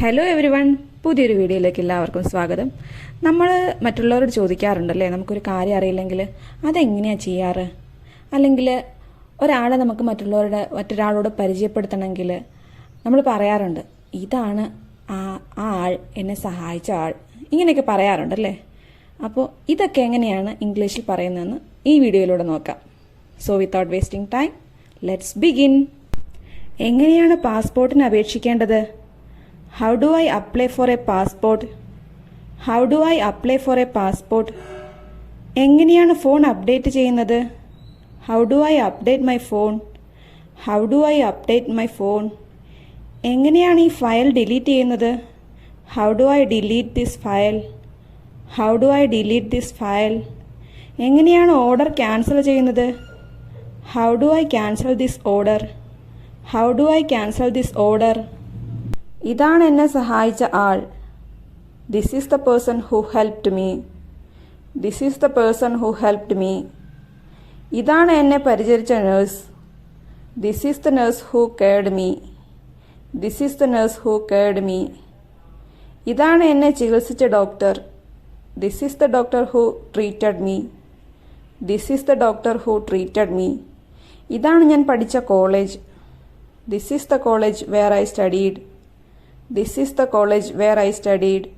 Hello every one പുതിയൊരു വീഡിയോയിലേക്ക് എല്ലാവർക്കും സ്വാഗതം. നമ്മൾ മറ്റുള്ളവരോട് ചോദിക്കാറുണ്ടല്ലേ? നമുക്കൊരു കാര്യം അറിയില്ലെങ്കിൽ അതെങ്ങനെയാണ് ചെയ്യാറ്? അല്ലെങ്കിൽ ഒരാളെ നമുക്ക് മറ്റുള്ളവരുടെ മറ്റൊരാളോട് പരിചയപ്പെടുത്തണമെങ്കിൽ നമ്മൾ പറയാറുണ്ട് ഇതാണ് ആ ആ ആൾ എന്നെ സഹായിച്ച ആൾ. ഇങ്ങനെയൊക്കെ പറയാറുണ്ടല്ലേ? അപ്പോൾ ഇതൊക്കെ എങ്ങനെയാണ് ഇംഗ്ലീഷിൽ പറയുന്നതെന്ന് ഈ വീഡിയോയിലൂടെ നോക്കാം. So without wasting time let's begin എങ്ങനെയാണ് പാസ്പോർട്ടിന് അപേക്ഷിക്കേണ്ടത്? How do I apply for a passport how do I apply for a passport എങ്ങനെയാണ് ഫോൺ അപ്ഡേറ്റ് ചെയ്യുന്നത്? How do I update my phone how do I update my phone എങ്ങനെയാണ് ഈ file delete ചെയ്യുന്നത്? How do I delete this file how do I delete this file എങ്ങനെയാണ് order cancel ചെയ്യുന്നത്? How do I cancel this order how do I cancel this order ഇതാണ് എന്നെ സഹായിച്ച ആൾ. This is the person who helped me this is the person who helped me ഇതാണ് എന്നെ പരിചരിച്ച nurse this is the nurse who cared me this is the nurse who cared me ഇതാണ് എന്നെ ചികിത്സിച്ച doctor this is the doctor who treated me this is the doctor who treated me ഇതാണ് ഞാൻ പഠിച്ച college this is the college where I studied this is the college where I studied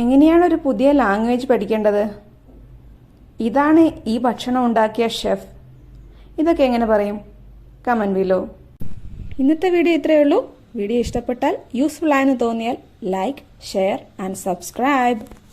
എങ്ങനെയാണ് ഒരു പുതിയ language പഠിക്കേണ്ടത്? ഇതാണ് ഈ ഭക്ഷണം ഉണ്ടാക്കിയ ഷെഫ് ഇതൊക്കെ എങ്ങനെ പറയും? കമൻ വിലോ ഇന്നത്തെ വീഡിയോ ഇത്രയേ ഉള്ളൂ. വീഡിയോ ഇഷ്ടപ്പെട്ടാൽ യൂസ്ഫുൾ ആയെന്ന് തോന്നിയാൽ ലൈക്ക് ഷെയർ ആൻഡ് സബ്സ്ക്രൈബ്